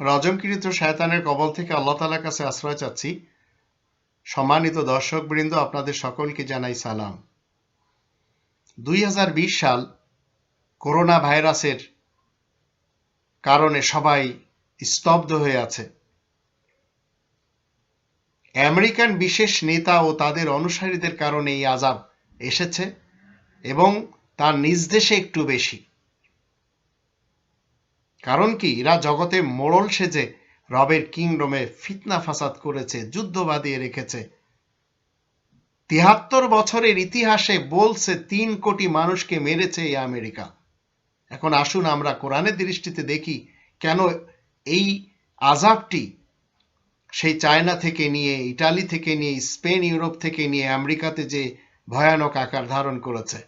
রজমকৃত শয়তানের কবল থেকে আল্লাহ তালার কাছে আশ্রয় চাচ্ছি। সম্মানিত দর্শক বৃন্দ আপনাদের সকলকে জানাই সালাম। দুই হাজার বিশ সাল করোনা ভাইরাসের কারণে সবাই স্তব্ধ হয়ে আছে। আমেরিকান বিশেষ নেতা ও তাদের অনুসারীদের কারণে এই আজাব এসেছে এবং তার নিজ দেশে একটু বেশি। কারণ কি? এরা জগতে মোড়ল সেজে রবের কিংডমে ফিতনা ফাসাদ করেছে, যুদ্ধ বাঁধিয়ে রেখেছে। তিহাত্তর বছরের ইতিহাসে বলছে, তিন কোটি মানুষকে মেরেছে এই আমেরিকা। এখন আসুন আমরা কোরআনের দৃষ্টিতে দেখি, কেন এই আজাবটি সেই চায়না থেকে নিয়ে, ইটালি থেকে নিয়ে, স্পেন, ইউরোপ থেকে নিয়ে, আমেরিকাতে যে ভয়ানক আকার ধারণ করেছে।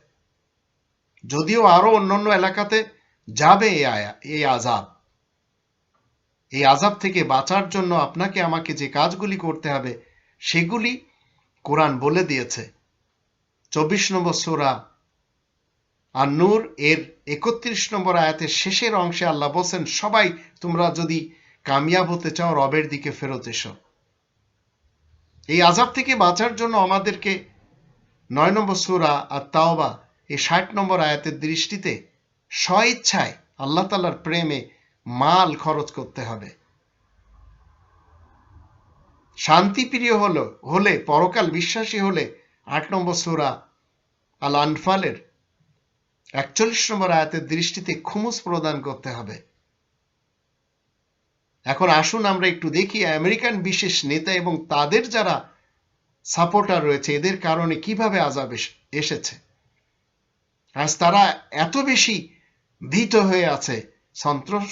যদিও আরও অন্যান্য এলাকাতে যাবে এই আজাব এই আজাব থেকে বাঁচার জন্য আপনাকে আমাকে যে কাজগুলি করতে হবে, সেগুলি কোরআন বলে দিয়েছে। চব্বিশ নম্বর সোরা আর নূর এর একত্রিশ নম্বর আয়াতের শেষের অংশে আল্লাহ বলছেন, সবাই তোমরা যদি কামিয়াব হতে চাও, রবের দিকে ফেরত এসো। এই আজাব থেকে বাঁচার জন্য আমাদেরকে নয় নম্বর সুরা আর তাওবা এই ষাট নম্বর আয়াতের দৃষ্টিতে স্বইচ্ছায় আল্লাহ তালার প্রেমে মাল খরচ করতে হবে। শান্তিপ্রিয় হলো, হলে, পরকাল বিশ্বাসী হলে, আট নম্বর সুরা আল আনফালের একচল্লিশ নম্বর আয়াতের দৃষ্টিতে খুমুস প্রদান করতে হবে। এখন আসুন আমরা একটু দেখি আমেরিকান বিশেষ নেতা এবং তাদের যারা সাপোর্টার রয়েছে, এদের কারণে কীভাবে আজাব এসেছে। আজ তারা এত বেশি ভীত হয়ে আছে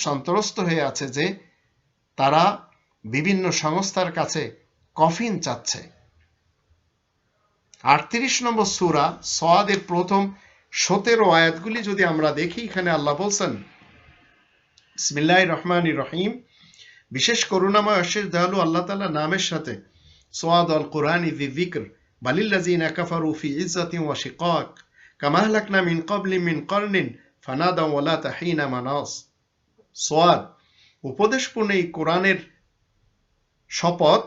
সন্ত্রস্ত হয়ে আছে যে তারা বিভিন্ন সংস্থার কাছে কফিন চাচ্ছে। আটত্রিশ নম্বর সুরা সোয়াদের প্রথম সতেরো আয়াতগুলি যদি আমরা দেখি, এখানে আল্লাহ বলছেন বিসমিল্লাহ রহমান রহিম। বিশেষ করুণাময় অশেষ দয়ালু আল্লাহ তালা নামের সাথে, সোয়াদ আল কোরআন ইজি জিক্র বালিল্লাজিন কাফারু ফি ইজ্জাতি ওয়া শিকাক, কামা হালাকনা মিন ক্বাবলি মিন করনিন ফানাদা ওয়ালা তাহিনা মানাস। সোয়াদ উপদেশপূর্ণ এই কোরআনের শপথ,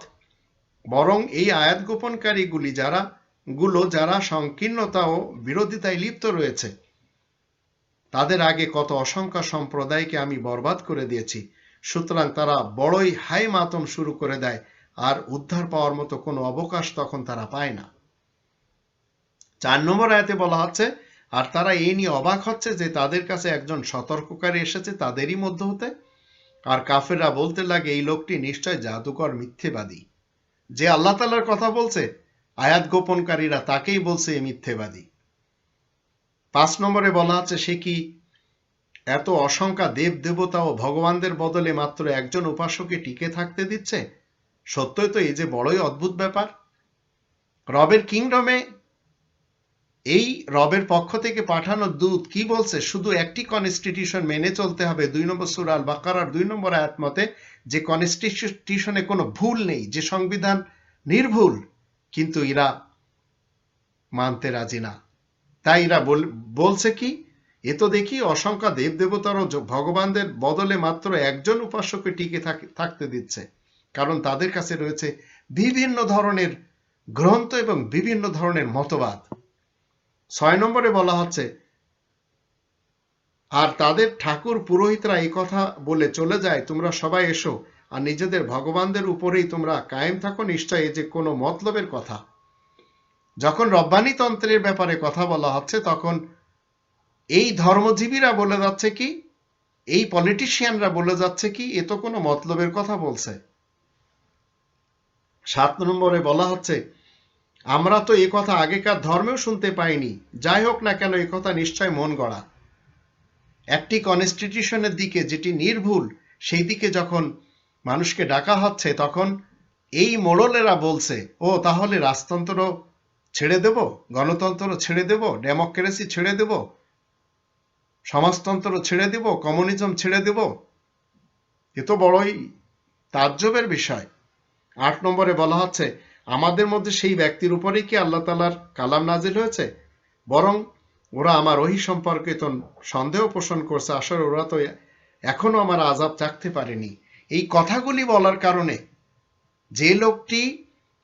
বরং এই আয়াত গোপনকারীগুলি যারা, গুলো যারা সংকীর্ণতা ও বিরোধিতায় লিপ্ত রয়েছে, তাদের আগে কত অসংখ্য সম্প্রদায়কে আমি বরবাদ করে দিয়েছি। সুতরাং তারা বড়ই হাই মাতম শুরু করে দেয়, আর উদ্ধার পাওয়ার মতো কোনো অবকাশ তখন তারা পায় না। চার নম্বর আয়াতে বলা হচ্ছে আর তারা এই নিয়ে অবাক হচ্ছে যে তাদের কাছে একজন সতর্ককারী এসেছে তাদেরই মধ্য হতে। আর কাফেররা বলতে লাগে, এই লোকটি নিশ্চয় জাদুকর, মিথ্যেবাদী। যে আল্লাহ তালার কথা বলছে, আয়াত গোপনকারীরা তাকেই বলছে এ মিথ্যেবাদী। পাঁচ নম্বরে বলা আছে, সে কি এত অসংখ্যা দেব দেবতা ও ভগবানদের বদলে মাত্র একজন উপাসককে টিকে থাকতে দিচ্ছে? সত্যই তো এই যে বড়ই অদ্ভুত ব্যাপার। রবের কিংডমে এই রবের পক্ষ থেকে পাঠানো দূত কি বলছে? শুধু একটি কনস্টিটিউশন মেনে চলতে হবে, দুই নম্বর সুরাল বাকারার দুই নম্বর আয়াত মতে, যে কনস্টিটিউশনে কোনো ভুল নেই, যে সংবিধান নির্ভুল, কিন্তু এরা মানতে রাজি না। তাই এরা বলছে কি, এ তো দেখি অসংখ্য দেব দেবতার ভগবানদের বদলে মাত্র একজন উপাসককে টিকে থাকতে দিচ্ছে। কারণ তাদের কাছে রয়েছে বিভিন্ন ধরনের গ্রন্থ এবং বিভিন্ন ধরনের মতবাদ। ছয় নম্বরে বলা হচ্ছে, আর তাদের ঠাকুর পুরোহিতরা এই কথা বলে চলে যায়, তোমরা সবাই এসো, আর নিজেদের ভগবানদের উপরেই তোমরা কায়েম থাকো নিশ্চয় যে কোনো মতলবের কথা। যখন রব্বানি তন্ত্রের ব্যাপারে কথা বলা হচ্ছে, তখন এই ধর্মজীবীরা বলে যাচ্ছে কি, এই পলিটিশিয়ানরা বলে যাচ্ছে কি, এ তো কোনো মতলবের কথা বলছে। সাত নম্বরে বলা হচ্ছে আমরা তো এ কথা আগেকার ধর্মেও শুনতে পাইনি। যাই হোক না কেন, এ কথা নিশ্চয় মন গড়া। একটি কনস্টিটিউশনের দিকে যেটি নির্ভুল, সেই দিকে যখন মানুষকে ডাকা হচ্ছে, তখন এই মোড়লেরা বলছে, ও, তাহলে রাজতন্ত্র ছেড়ে দেব? গণতন্ত্র ছেড়ে দেব? ডেমোক্রেসি ছেড়ে দেব? সমাজতন্ত্র ছেড়ে দেব? কমিউনিজম ছেড়ে দেব? এ তো বড়ই তাজ্জবের বিষয়। আট নম্বরে বলা হচ্ছে আমাদের মধ্যে সেই ব্যক্তির উপরেই কি আল্লাহ তালার কালাম নাজিল হয়েছে? বরং ওরা আমার সম্পর্কে তো সন্দেহ পোষণ করছে, আসলে ওরা তো এখনও আমার আজাব চাকতে পারেনি। এই কথাগুলি বলার কারণে যে লোকটি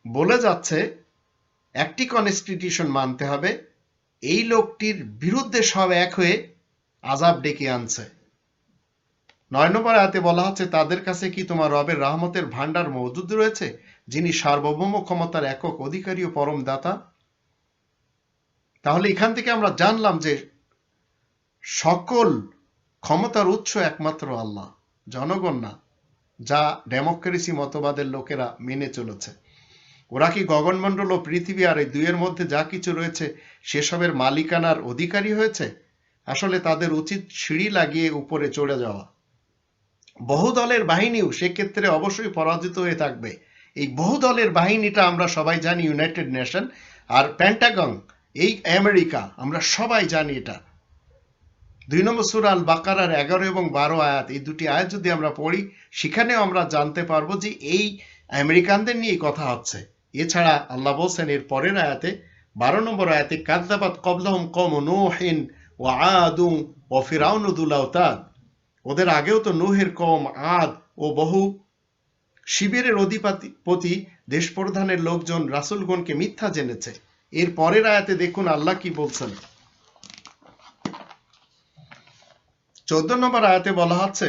বলে যাচ্ছে, একটি কনস্টিটিউশন মানতে হবে, এই লোকটির বিরুদ্ধে সব এক হয়ে আজাব ডেকে আনছে। নয় নম্বর আয়াতে বলা হচ্ছে, তাদের কাছে কি তোমার রবের রহমতের ভান্ডার মজুদ রয়েছে, যিনি সার্বভৌম ক্ষমতার একক অধিকারী ও পরম দাতা? তাহলে এখান থেকে আমরা জানলাম যে সকল ক্ষমতার উৎস একমাত্র আল্লাহ, জনগণ না, যা ডেমোক্রেসি মতবাদের লোকেরা মেনে চলেছে। ওরা কি গগনমণ্ডল ও পৃথিবী আর এই দুইয়ের মধ্যে যা কিছু রয়েছে, সেসবের মালিকানার অধিকারী হয়েছে? আসলে তাদের উচিত সিঁড়ি লাগিয়ে উপরে চড়ে যাওয়া। বহু দলের বাহিনীও সেক্ষেত্রে অবশ্যই পরাজিত হয়ে থাকবে। এই বহু দলের বাহিনীটা আমরা সবাই জানি ইউনাইটেড নেশন আর প্যান্টাগন এই আমেরিকা, আমরা সবাই জানি এটা। দুই নম্বর সুরা আল বাকারার এগারো এবং বারো আয়াত, এই দুটি আয়াত যদি আমরা পড়ি, সেখানেও আমরা জানতে পারব যে এই আমেরিকানদের নিয়ে কথা হচ্ছে। এছাড়া আল্লাহ বলছেন, এর পরের আয়াতে, বারো নম্বর আয়াতে কাদ্দাবাত কবলহম কম নোহিন ও আদুং ও ফিরাউনুদুল আওতাদ। ওদের আগেও তো নোহের কম আদ ও বহু শিবিরের অধিপতি দেশ প্রধানের লোকজন রাসুলগণকে মিথ্যা জেনেছে। এর পরের আয়াতে দেখুন আল্লাহ কি বলছেন। চোদ্দ নম্বর আয়াতে বলা হচ্ছে,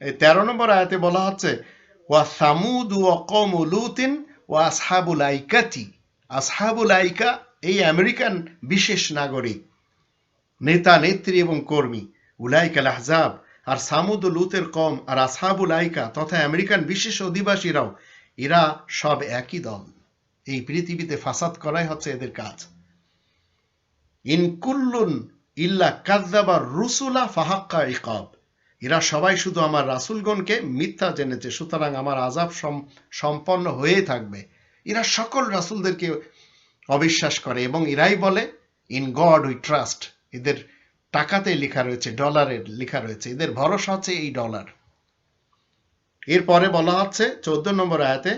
এই তেরো নম্বর আয়াতে বলা হচ্ছে, ওয়া সামুদ ওয়া কম লুতিন ওয়া আসহাবুল আইকাতি। আসহাবুল আইকা এই আমেরিকান বিশেষ নাগরিক, নেতা, নেত্রী এবং কর্মী। উলাইকাল আহজাব, আর সামুদ ও লুতের কম আর আসহাবুল আইকা তথা আমেরিকান বিশেষ অধিবাসীরাও, এরা সব একই দল। এই পৃথিবীতে ফাসাদ করাই হচ্ছে এদের কাজ। ইনকুল্লুন ইল্লা কাদ্দাবা রুসুলা ফাহাক্কা ইকাব। এরা সবাই শুধু আমার রাসুলগণকে মিথ্যা জেনেছে, সুতরাং আমার আজাব সম্পন্ন হয়ে থাকবে। এরা সকল রাসুলদেরকে অবিশ্বাস করে এবং এরাই বলে ইন গড উই ট্রাস্ট এদের টাকাতে লেখা রয়েছে, ডলারের লেখা রয়েছে। এদের ভরসা হচ্ছে এই ডলার। এরপরে বলা হচ্ছে, চোদ্দ নম্বর আয়াতে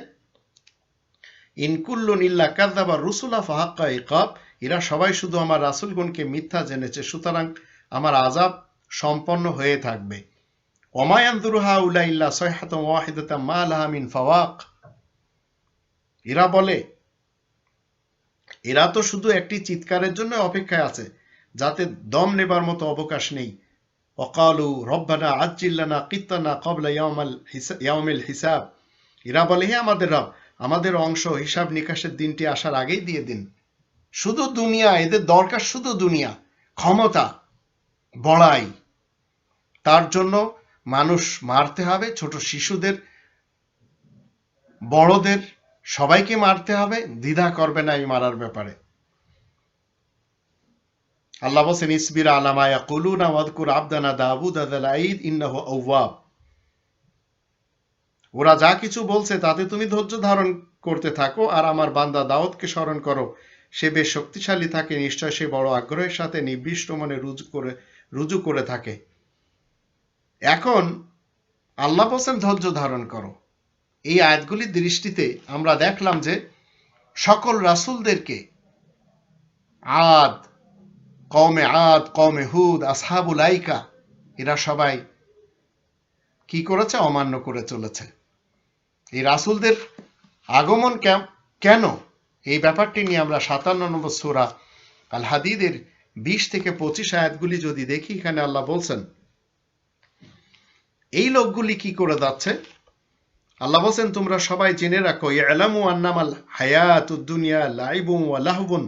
ইনকুল্লুন ইল্লা কাদ্দাবা রুসুলা ফাহাক্কা ইকাব এরা সবাই শুধু আমার রাসুলগণকে মিথ্যা জেনেছে, সুতরাং আমার আজাব সম্পন্ন হয়ে থাকবে। অমায়ান্দুরহা উলা ইল্লা সয়হাতম ওয়াহিদাতা মা লাহা ফাওয়াক এরা বলে, এরা তো শুধু একটি চিৎকারের জন্য অপেক্ষায় আছে। যাতে দম নেবার মতো অবকাশ নেই। অকালু রব্বানা আজ্জিল্লানা কিত্তানা কবলা ইয়ামাল ইয়ামিল হিসাব। এরা বলে, হে আমাদের রব, আমাদের অংশ হিসাব নিকাশের দিনটি আসার আগেই দিয়ে দিন। শুধু দুনিয়া, এদের দরকার শুধু দুনিয়া, ক্ষমতা, বড়াই। তার জন্য মানুষ মারতে হবে, ছোট শিশুদের, বড়দের, সবাইকে মারতে হবে। দ্বিধা করবে না এই মারার ব্যাপারে। আল্লাহ বলছেন, ইসবির আলামা ইয়াকুলুনা ওয়াদকুর আবদানা দাউদ আদাল আইদ ইন্নাহু আওয়াব। ওরা যা কিছু বলছে, তাতে তুমি ধৈর্য ধারণ করতে থাকো আর আমার বান্দা দাউদকে স্মরণ করো। সে বেশ শক্তিশালী থাকে, নিশ্চয় সে বড় আগ্রহের সাথে নির্দিষ্ট মনে রুজু করে রুজু করে থাকে। এখন আল্লাহ বলছেন, ধৈর্য ধারণ করো। এই আয়াতগুলির দৃষ্টিতে আমরা দেখলাম যে সকল রাসুলদেরকে আদ কমে আদ কমে হুদ আসহাবুল আইকা এরা সবাই কি করেছে? অমান্য করে চলেছে। এই রাসুলদের আগমন কেন? এই ব্যাপারটি নিয়ে আমরা সাতান্ন নম্বর সুরা আল হাদিদের বিশ থেকে পঁচিশ আয়াতগুলি যদি দেখি, এখানে আল্লাহ বলছেন, এই লোকগুলি কি করে যাচ্ছে? আল্লাহ বলছেন, তোমরা সবাই জেনে রাখো, ইয়ালামু আন্নামাল হায়াতুদ দুনিয়া লাইবুন ওয়া লাহবুন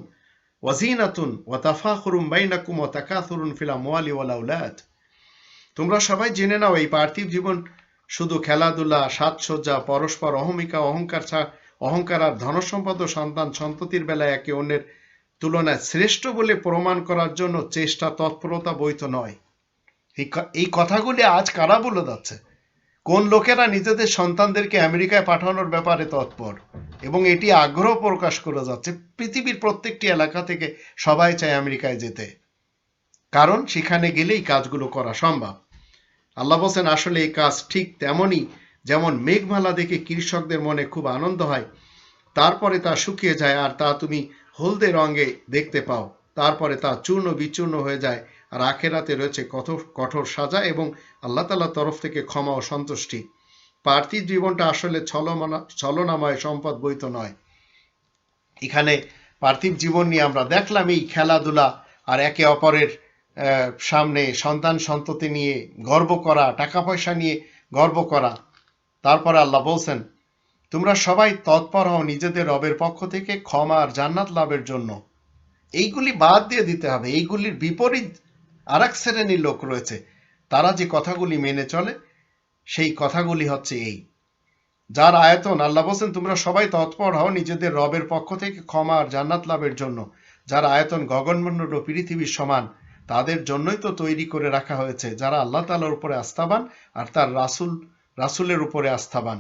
ওয়া জিনাতুন ওয়া তাফাখুরুম বাইনাকুম ওয়া তাকাসুরুন ফিল আমওয়ালি ওয়াল আওলাদ। তোমরা সবাই জেনে নাও এই পার্থিব জীবন শুধু খেলাধুলা, সাজসজ্জা, পরস্পর অহমিকা, অহংকার অহংকার আর ধনসম্পদ সন্তান সন্ততির বেলায় একে অন্যের তুলনায় শ্রেষ্ঠ বলে প্রমাণ করার জন্য চেষ্টা তৎপরতা বৈধ নয়। এই কথাগুলি আজ কারা বলে যাচ্ছে? কোন লোকেরা নিজেদের সন্তানদেরকে আমেরিকায় পাঠানোর ব্যাপারে তৎপর? এবং এটি আগ্রহ প্রকাশ করে যাচ্ছে পৃথিবীর প্রত্যেকটি এলাকা থেকে সবাই চায় আমেরিকায় যেতে। কারণ সেখানে গেলেই কাজগুলো করা সম্ভব। আল্লাহ বলছেন, আসলে এই কাজ ঠিক তেমনই যেমন মেঘমালা দেখে কৃষকদের মনে খুব আনন্দ হয়, তারপরে তা শুকিয়ে যায় আর তা তুমি হলদে রঙে দেখতে পাও। তারপরে তা চূর্ণ বিচূর্ণ হয়ে যায় আর আখেরাতে রয়েছে কঠোর কঠোর সাজা এবং আল্লাহ তালার তরফ থেকে ক্ষমা ও সন্তুষ্টি। পার্থিব জীবনটা আসলে ছলমনা, ছলনাময় সম্পদ বইত নয়। এখানে পার্থিব জীবন নিয়ে আমরা দেখলাম এই খেলাধুলা আর একে অপরের সামনে সন্তান সন্ততি নিয়ে গর্ব করা, টাকা পয়সা নিয়ে গর্ব করা। তারপরে আল্লাহ বলছেন, তোমরা সবাই তৎপর হও নিজেদের রবের পক্ষ থেকে ক্ষমা আর জান্নাত লাভের জন্য। এইগুলি বাদ দিয়ে দিতে হবে। এইগুলির বিপরীত আর এক শ্রেণির লোক রয়েছে। তারা যে কথাগুলি মেনে চলে, সেই কথাগুলি হচ্ছে এই। যার আয়তন, আল্লাহ বলছেন, তোমরা সবাই তৎপর হও নিজেদের রবের পক্ষ থেকে ক্ষমা আর জান্নাত লাভের জন্য। যার আয়তন গগনমন্ডল ও পৃথিবীর সমান, তাদের জন্যই তো তৈরি করে রাখা হয়েছে, যারা আল্লাহ তালার উপরে আস্থাবান আর তার রাসুল, রাসুলের উপরে আস্থাবান।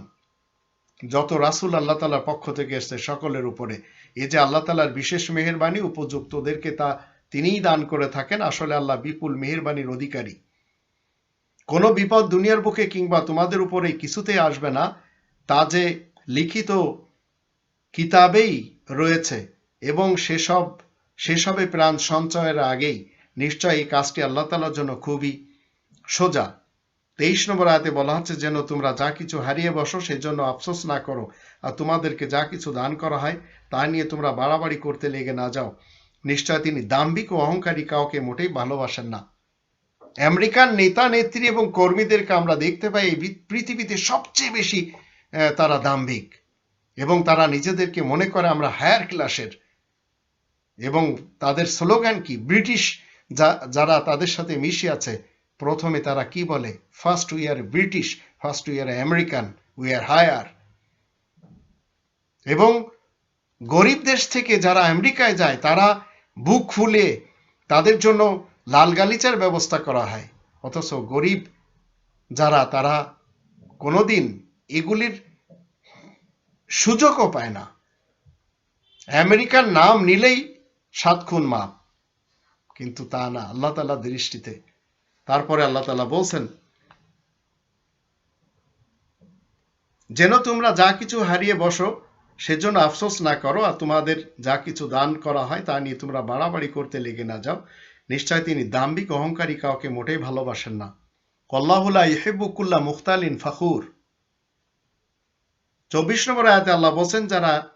যত রাসুল আল্লাহ তালার পক্ষ থেকে এসছে সকলের উপরে। এ যে আল্লাহ তালার বিশেষ মেহেরবাণী উপযুক্তদেরকে তা তিনিই দান করে থাকেন। আসলে আল্লাহ বিপুল মেহেরবাণীর অধিকারী। কোনো বিপদ দুনিয়ার বুকে কিংবা তোমাদের উপরে কিছুতেই আসবে না। তা যে লিখিত কিতাবেই রয়েছে এবং সেসব, সেসবে প্রাণ সঞ্চয়ের আগেই নিশ্চয় এই কাজটি আল্লাহ তালার জন্য খুবই সোজা। তেইশ নম্বর আয়াতে বলা হচ্ছে, যেন তোমরা যা কিছু হারিয়ে বসো, সেজন্য আফসোস না করো। আর তোমাদেরকে যা কিছু দান করা হয়, তা নিয়ে তোমরা বাড়াবাড়ি করতে লেগে না যাও। নিশ্চয় তিনি দাম্ভিক ও অহংকারী কাউকে মোটেই ভালোবাসেন না। আমেরিকান নেতা, নেত্রী এবং কর্মীদেরকে আমরা দেখতে পাই এই পৃথিবীতে সবচেয়ে বেশি তারা দাম্ভিক। এবং তারা নিজেদেরকে মনে করে আমরা হায়ার ক্লাসের। এবং তাদের স্লোগান কি? ব্রিটিশ যারা তাদের সাথে মিশে আছে, প্রথমে তারা কি বলে? First we are British first we are American we are higher এবং গরিব দেশ থেকে যারা আমেরিকায় যায়, তারা বুক ফুলে তাদের জন্য লাল গালিচার ব্যবস্থা করা হয়। অথচ গরিব যারা, তারা কোনোদিন এগুলির সুযোগও পায় না। আমেরিকার নাম নিলেই সাত খুন মাপ। কিন্তু তা না, আল্লাহ তালা দৃষ্টিতে। তারপরে আল্লাহ তালা বলছেন, যেন তোমরা যা কিছু হারিয়ে বসো সেজন্য আফসোস না করো, আর তোমাদের যা কিছু দান করা হয় তা নিয়ে তোমরা বাড়াবাড়ি করতে লেগে না যাও। নিশ্চয় তিনি দাম্বিক অহংকারী কাউকে মোটেই ভালোবাসেন না। কল্লাহুল্লাহ ইহেবুকুল্লাহ মুখতালিন ফাখুর। চব্বিশ নম্বর আয়াতে আল্লাহ বলছেন, যারা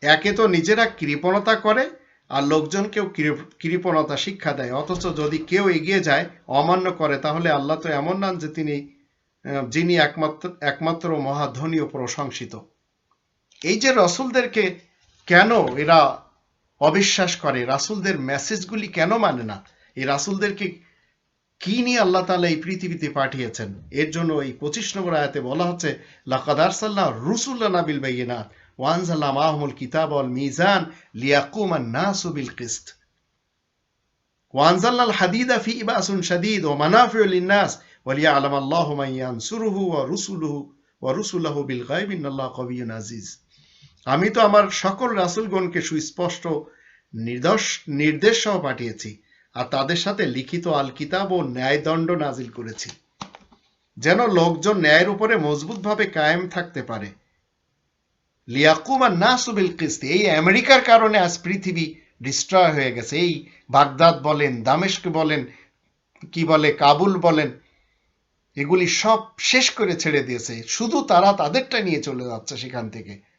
একে তো নিজেরা কৃপণতা করে, আর লোকজনকেও কৃপ- কৃপণতা শিক্ষা দেয়। অথচ যদি কেউ এগিয়ে যায়, অমান্য করে, তাহলে আল্লাহ তো এমন নান যে তিনি যিনি একমাত্র একমাত্র মহাধনী ও প্রশংসিত। এই যে রসুলদেরকে কেন এরা অবিশ্বাস করে রাসুলদের মেসেজগুলি কেন মানে না এই রাসুলদেরকে কি নিয়ে আল্লাহ তাআলা এই পৃথিবীতে পাঠিয়েছেন এর জন্য এই পঁচিশ নম্বর আয়াতে বলা হচ্ছে লাকাদার সাল্লাহ রুসুল্লাহ নাবিল বাইনাত ওয়ানজাল্লাহ মাহমুল কিতাব অল মিজান লিয়াকুম নাসু বিল কিস্ত وأنزلنا الحديد فيه بأس شديد ومنافع للناس وليعلم الله من ينصره ورسله ورسله بالغيب إن الله قوي عزيز আমি তো আমার সকল রাসূলগণকে সুস্পষ্ট নির্দেশ নির্দেশ সহ পাঠিয়েছি আর তাদের সাথে লিখিত আল কিতাব ও ন্যায়দণ্ড নাজিল করেছি। যেন লোকজন ন্যায়ের উপরে মজবুতভাবে কায়েম থাকতে পারে। লিয়াকুমা নাসুবিল কিস্তি, এই আমেরিকার কারণে আজ পৃথিবী ডিস্ট্রয় হয়ে গেছে। এই বাগদাদ বলেন, দামেস্ক বলেন, কি বলে, কাবুল বলেন, এগুলি সব শেষ করে ছেড়ে দিয়েছে। শুধু তারা তাদেরটা নিয়ে চলে যাচ্ছে সেখান থেকে।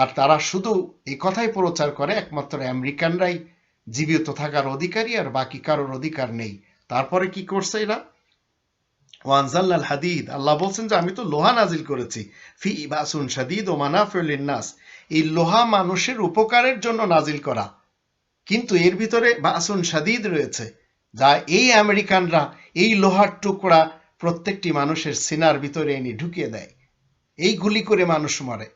আর তারা শুধু এই কথাই প্রচার করে, একমাত্র আমেরিকানরাই জীবিত থাকার অধিকারী আর বাকি কারোর অধিকার নেই। তারপরে কি করছে এরা? ওয়ানজাল্লাল হাদিদ আল্লাহ বলছেন যে, আমি তো লোহা নাজিল করেছি। ফি বাসুন শাদিদ ও নাস এই লোহা মানুষের উপকারের জন্য নাজিল করা। কিন্তু এর ভিতরে বাসুন শাদিদ রয়েছে, যা এই আমেরিকানরা এই লোহার টুকরা প্রত্যেকটি মানুষের সিনার ভিতরে এনে ঢুকিয়ে দেয়। এই গুলি করে মানুষ মরে।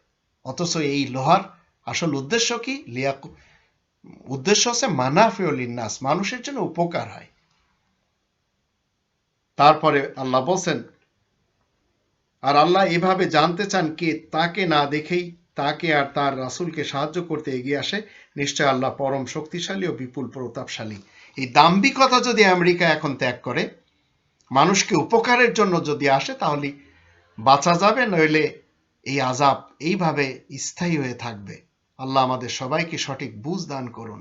অথচ এই লোহার আসল উদ্দেশ্য কি? লিয়াকু উদ্দেশ্য হচ্ছে মানাফিউল নাস, মানুষের জন্য উপকার হয়। তারপরে আল্লাহ বলছেন, আর আল্লাহ এভাবে জানতে চান কে তাকে না দেখেই তাকে আর তার রাসূলকে সাহায্য করতে এগিয়ে আসে, নিশ্চয় আল্লাহ পরম শক্তিশালী ও বিপুল প্রতাপশালী। এই দাম্ভিকতা যদি আমেরিকা এখন ত্যাগ করে, মানুষকে উপকারের জন্য যদি আসে, তাহলে বাঁচা যাবে, নইলে এই আজাব এইভাবে স্থায়ী হয়ে থাকবে। আল্লাহ আমাদের সবাইকে সঠিক বুঝ দান করুন।